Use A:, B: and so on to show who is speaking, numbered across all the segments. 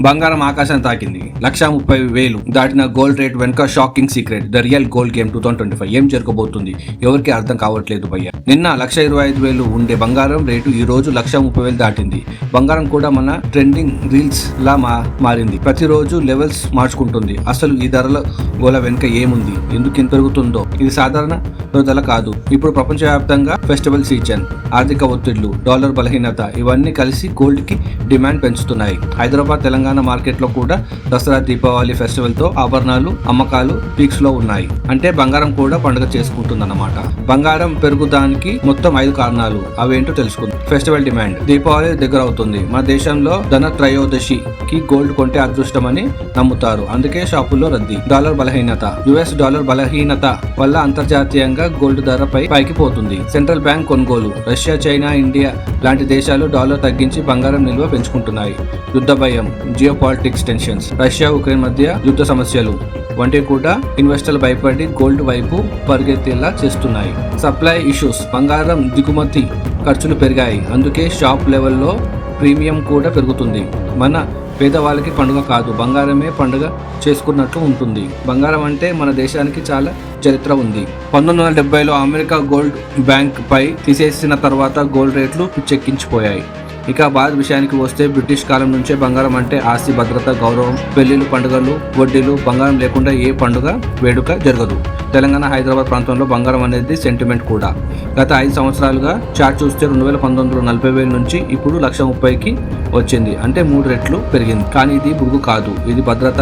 A: బంగారం ఆకాశాన్ని తాకింది. లక్ష ముప్పై వేలు దాటిన గోల్డ్ రేట్ వెనుక shocking secret. The real gold game two thousand twenty five ఏం జరగబోతుంది? ఎవరికి అర్థం కావట్లేదు భయ్య. నిన్న లక్ష ఇరవై ఐదు వేలు ఉండే బంగారం రేటు ఈ రోజు లక్ష ముప్పై వేలు దాటింది. బంగారం కూడా మన ట్రెండింగ్ రీల్స్ లా మా మారింది. ప్రతిరోజు లెవెల్స్ మార్చుకుంటుంది. అసలు ఈ ధరల గోల వెనుక ఏముంది? ఎందుకు ఇంత పెరుగుతుందో? ఇది సాధారణ ధర కాదు. ఇప్పుడు ప్రపంచవ్యాప్తంగా ఫెస్టివల్ సీజన్ ఆర్థిక ఒత్తిళ్ళు డాలర్ బలహీనత ఇవన్నీ కలిసి గోల్డ్కి డిమాండ్ పెంచుతున్నాయి. హైదరాబాద్ తెలంగాణ తెలంగాణ మార్కెట్లో కూడా దసరా దీపావళి ఫెస్టివల్తో ఆభరణాలు అమ్మకాలు పీక్స్లో ఉన్నాయి. అంటే బంగారం కూడా పండుగ చేసుకుంటుందన్నమాట. బంగారం పెరుగుదానికి మొత్తం ఐదు కారణాలు. అవేంటో తెలుసుకుందాం. Festival demand. దీపావళి దగ్గర అవుతుంది మన దేశంలో ధన త్రయోదశి కి గోల్డ్ కొంటే అదృష్టమని నమ్ముతారు. అందుకే షాపుల్లో రద్దీ. డాలర్ బలహీనత. యుఎస్ డాలర్ బలహీనత వల్ల అంతర్జాతీయంగా గోల్డ్ ధరపై పైకి పోతుంది. సెంట్రల్ బ్యాంక్ కొనుగోలు. రష్యా చైనా ఇండియా లాంటి దేశాలు డాలర్ తగ్గించి బంగారం నిల్వ పెంచుకుంటున్నాయి. యుద్ధ భయం. Geopolitics tensions Russia Ukraine మధ్య యుద్ధ సమస్యలు. వంటివి కూడా ఇన్వెస్టర్లు భయపడి గోల్డ్ వైపు పరిగెత్తేలా చేస్తున్నాయి. సప్లై ఇష్యూస్ బంగారం దిగుమతి ఖర్చులు పెరిగాయి. అందుకే షాప్ లెవెల్లో ప్రీమియం కూడా పెరుగుతుంది. మన పేదవాళ్ళకి పండుగ కాదు బంగారమే పండుగ చేసుకున్నట్లు ఉంటుంది. బంగారం అంటే మన దేశానికి చాలా చరిత్ర ఉంది. పంతొమ్మిది వందల డెబ్బైలో అమెరికా గోల్డ్ బ్యాంక్ పై తీసేసిన తర్వాత గోల్డ్ రేట్లు చెక్కించిపోయాయి ఇక భారత్ విషయానికి వస్తే బ్రిటిష్ కాలం నుంచే బంగారం అంటే ఆస్తి భద్రత గౌరవం పెళ్ళిళ్ళు పండుగలు వడ్డీలు బంగారం లేకుండా ఏ పండుగ వేడుక జరగదు. తెలంగాణ హైదరాబాద్ ప్రాంతంలో బంగారం అనేది సెంటిమెంట్ కూడా. గత ఐదు సంవత్సరాలుగా చార్ట్ చూస్తే రెండు వేల పంతొమ్మిదిలో నలభై వేల నుంచి ఇప్పుడు లక్ష ముప్పైకి వచ్చింది. అంటే మూడు రెట్లు పెరిగింది. కానీ ఇది బురుగు కాదు. ఇది భద్రత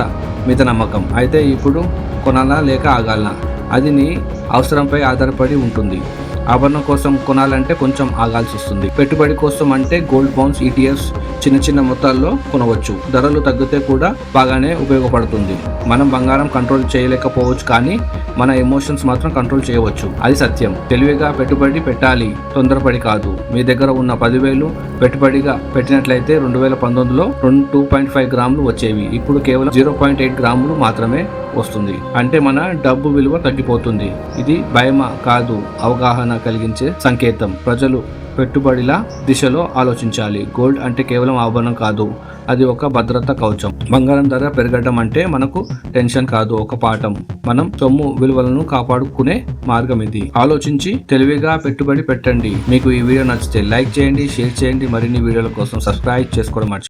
A: మీద నమ్మకం. అయితే ఇప్పుడు కొనాలా లేక ఆగాలనా? అది నీ అవసరంపై ఆధారపడి ఉంటుంది. ఆభరణం కోసం కొనాలంటే కొంచెం ఆగాల్సి వస్తుంది. పెట్టుబడి కోసం అంటే గోల్డ్ బాండ్స్ ఈటీఎఫ్స్ చిన్న చిన్న మొత్తాల్లో కొనవచ్చు. ధరలు తగ్గితే కూడా బాగానే ఉపయోగపడుతుంది. మనం బంగారం కంట్రోల్ చేయలేకపోవచ్చు కానీ మన ఎమోషన్స్ మాత్రం కంట్రోల్ చేయవచ్చు. అది సత్యం. తెలివిగా పెట్టుబడి పెట్టాలి. తొందరపడి కాదు. మీ దగ్గర ఉన్న పదివేలు పెట్టుబడిగా పెట్టినట్లయితే రెండు వేల పంతొమ్మిదిలో రెండు టూ పాయింట్ ఫైవ్ గ్రాములు వచ్చేవి. ఇప్పుడు కేవలం జీరో పాయింట్ ఎయిట్ గ్రాములు మాత్రమే వస్తుంది. అంటే మన డబ్బు విలువ తగ్గిపోతుంది. ఇది భయమా కాదు అవగాహన కలిగించే సంకేతం. ప్రజలు పెట్టుబడిల దిశలో ఆలోచించాలి. గోల్డ్ అంటే కేవలం ఆభరణం కాదు అది ఒక భద్రత కవచం. బంగారం ధర పెరగడం అంటే మనకు టెన్షన్ కాదు ఒక పాఠం. మనం సొమ్ము విలువలను కాపాడుకునే మార్గం ఇది. ఆలోచించి తెలివిగా పెట్టుబడి పెట్టండి. మీకు ఈ వీడియో నచ్చితే లైక్ చేయండి షేర్ చేయండి. మరిన్ని వీడియోల కోసం సబ్స్క్రైబ్ చేసుకోవడం